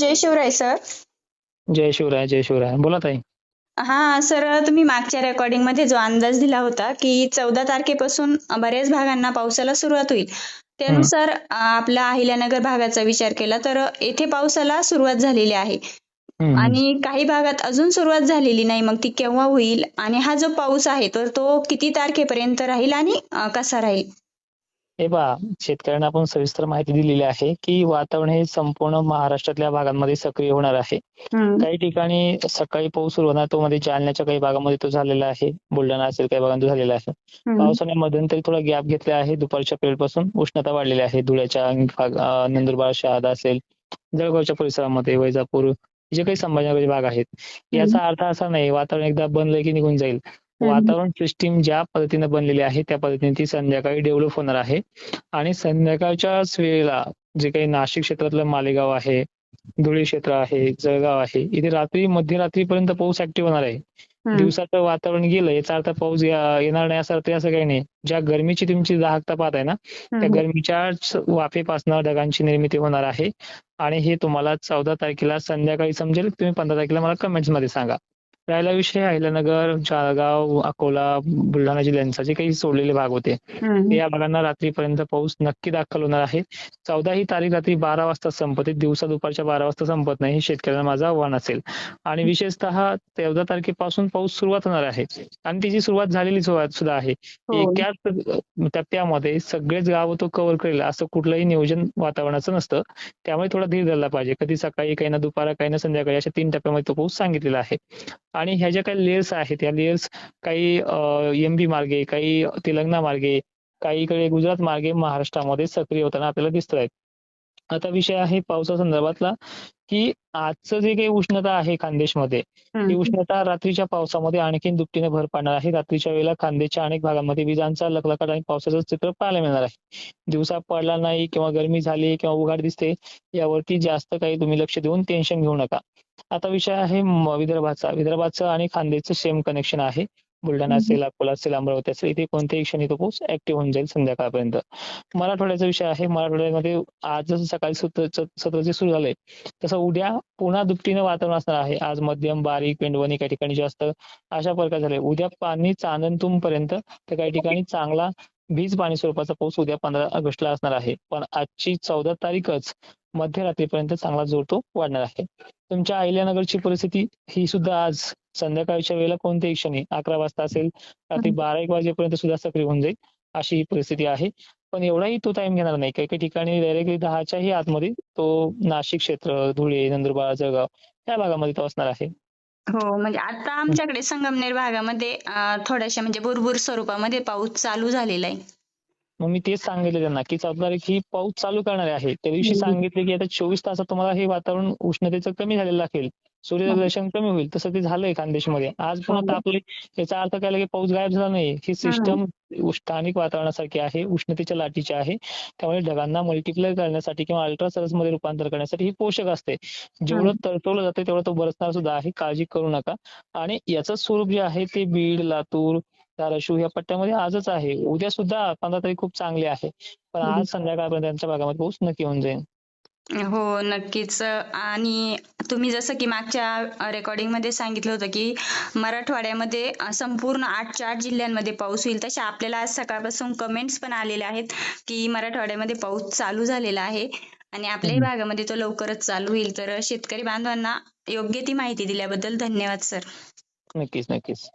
जय Shivray sir. जय शिवराय जय शिवराय. बोला ताई. हा सर तुम्ही मागच्या रेकॉर्डिंगमध्ये जो अंदाज दिला होता की चौदा तारखेपासून बऱ्याच भागांना पावसाला सुरुवात होईल. त्यानुसार आपला अहिल्यानगर भागाचा विचार केला तर येथे पावसाला सुरुवात झालेली आहे. आणि काही भागात अजून सुरुवात झालेली नाही मग ती केव्हा होईल? आणि हा जो पाऊस आहे तर तो किती तारखेपर्यंत राहील आणि कसा राहील? हे पहा शेतकऱ्यांना आपण सविस्तर माहिती दिलेली आहे की वातावरण हे संपूर्ण महाराष्ट्रातल्या भागांमध्ये सक्रिय होणार आहे. काही ठिकाणी सकाळी पाऊस सुरू होणार तो मध्ये जालन्याच्या काही भागामध्ये तो झालेला आहे बुलढाणा असेल काही तो झालेला आहे. पावसाने मध्यंतरी थोडा गॅप घेतला आहे दुपारच्या पिरियडपासून उष्णता वाढलेली आहे. धुळ्याच्या नंदुरबार शहादा असेल जळगावच्या परिसरामध्ये वैजापूर जे काही संभाजीनगरचे भाग आहेत. याचा अर्थ असा नाही वातावरण एकदा बनलं की निघून जाईल. वातावरण सिस्टीम ज्या पद्धतीने बनलेली आहे त्या पद्धतीने ती संध्याकाळी डेव्हलप होणार आहे. आणि संध्याकाळच्याच वेळेला जे काही नाशिक क्षेत्रातलं मालेगाव आहे धुळे क्षेत्र आहे जळगाव आहे इथे रात्री मध्यरात्रीपर्यंत पाऊस ऍक्टिव्ह होणार आहे. दिवसाचं वातावरण गेलं याचा अर्थ पाऊस येणार नाही असं अर्थ असं काही नाही. ज्या गरमीची तुमची दाहकता पाहत आहे ना त्या हम्म. गरमीच्याच वाफेपासनं ढगांची निर्मिती होणार आहे. आणि हे तुम्हाला चौदा तारखेला संध्याकाळी समजेल तुम्ही पंधरा तारखेला मला कमेंट्समध्ये सांगा. राहिला विषय अहिल्यानगर जळगाव अकोला बुलढाणा जिल्ह्यांचा जे काही सोडलेले भाग होते. या भागांना रात्रीपर्यंत पाऊस नक्की दाखल होणार आहे. चौदा ही तारीख रात्री बारा वाजता संपते दिवसा दुपारच्या बारा वाजता संपत नाही हे शेतकऱ्यांना माझं आव्हान असेल. आणि विशेषतः चौदा तारखेपासून पाऊस सुरुवात होणार आहे. आणि तिची सुरुवात झालेली सुरुवात सुद्धा आहे हो. एकाच टप्प्यामध्ये सगळेच गाव तो कव्हर करेल असं कुठलंही नियोजन वातावरणाचं नसतं. त्यामुळे थोडा धीर धरला पाहिजे. कधी सकाळी काही ना दुपारा काही ना संध्याकाळी अशा तीन टप्प्यामध्ये तो पाऊस सांगितलेला आहे. आणि ह्या ज्या काही लेयर्स आहेत या लेयर्स काही एमबी मार्गे काही तेलंगणा मार्गे काही इकडे गुजरात मार्गे महाराष्ट्रामध्ये सक्रिय होताना आपल्याला दिसत आहेत आता विषय आहे पावसा संदर्भातला की आजचं जे काही उष्णता आहे खानदेशमध्ये ही हम्म. उष्णता रात्रीच्या पावसामध्ये आणखीन दुपटीने भर पाडणार आहे. रात्रीच्या वेळेला खानदेशच्या अनेक भागांमध्ये विजांचा लखलखाट आणि पावसाचं चित्र पाहायला मिळणार आहे. दिवसा पडला नाही किंवा गरमी झाली किंवा उघाड दिसते यावरती जास्त काही तुम्ही लक्ष देऊन टेन्शन घेऊ नका. आता विषय आहे विदर्भाचा. विदर्भाचं आणि खानदेशचं सेम कनेक्शन आहे. बुलढाणा. असेल अकोला असेल अमरावती असेल इथे कोणत्याही क्षणी तो पाऊस ऍक्टिव्ह होऊन जाईल संध्याकाळपर्यंत. मराठवाड्याचा विषय आहे. मराठवाड्यामध्ये आज जसं सकाळी सत्र जे सुरू झालंय तसं उद्या पुन्हा दुपटीनं वातावरण असणार आहे. आज मध्यम बारीक पेंडवणी काही ठिकाणी जास्त अशा प्रकार झाले उद्या पाणी चांदणतुम पर्यंत तर काही ठिकाणी चांगला वीज पाणी स्वरूपाचा पाऊस उद्या पंधरा ऑगस्टला असणार आहे. पण आजची चौदा तारीखच मध्यरात्रीपर्यंत चांगला जोर तो वाढणार आहे. तुमच्या अहिल्यानगरची परिस्थिती ही सुद्धा आज संध्याकाळच्या वेळेला कोणत्याही क्षणी अकरा वाजता असेल रात्री बारा एक वाजेपर्यंत सुद्धा सक्रिय होऊन जाईल अशी ही परिस्थिती आहे. पण एवढाही तो टाइम घेणार नाही. काही काही ठिकाणी डायरेक्टली दहाच्याही आतमध्ये तो नाशिक क्षेत्र धुळे नंदुरबार जळगाव या भागामध्ये तो असणार आहे. हो म्हणजे आता आमच्याकडे संगमनेर भागामध्ये थोड्याशा म्हणजे बुरबुर स्वरूपामध्ये पाऊस चालू झालेला आहे. मग मी तेच सांगितलं त्यांना की चौदा तारीख ही पाऊस चालू करणार आहे. त्या दिवशी. सांगितले की आता चोवीस तासात तुम्हाला हे वातावरण उष्णतेचं कमी झालेलं दाखवेल सूर्यदर्शन कमी होईल तसं ते झालंय खानदेशमध्ये. आज पुन्हा. तापले याचा अर्थ काय की पाऊस गायब झाला नाही. ही सिस्टम स्थानिक वातावरणासारखी आहे उष्णतेच्या लाटीची आहे. त्यामुळे ढगांना मल्टिप्लाय करण्यासाठी किंवा अल्ट्रासर्समध्ये रूपांतर करण्यासाठी ही पोषक असते. जेवढं तळतवलं जाते तेवढं तो बरसणार सुद्धा आहे. काळजी करू नका. आणि याचं स्वरूप जे आहे ते बीड लातूर धाराशिव या पट्ट्यामध्ये आजच आहे. उद्या सुद्धा पंधरा तारीख खूप चांगली आहे. पण. आज संध्याकाळपर्यंत त्यांच्या भागामध्ये पाऊस नक्की होऊन जाईल. हो नक्कीच. आणि तुम्ही जसं की मागच्या रेकॉर्डिंगमध्ये सांगितलं होतं की मराठवाड्यामध्ये संपूर्ण आठ जिल्ह्यांमध्ये पाऊस होईल. तशा आपल्याला आज सकाळपासून कमेंट्स पण आलेल्या आहेत की मराठवाड्यामध्ये पाऊस चालू झालेला आहे. आणि आपल्याही. भागामध्ये तो लवकरच चालू होईल. तर शेतकरी बांधवांना योग्य ती माहिती दिल्याबद्दल धन्यवाद सर. नक्कीच नक्कीच.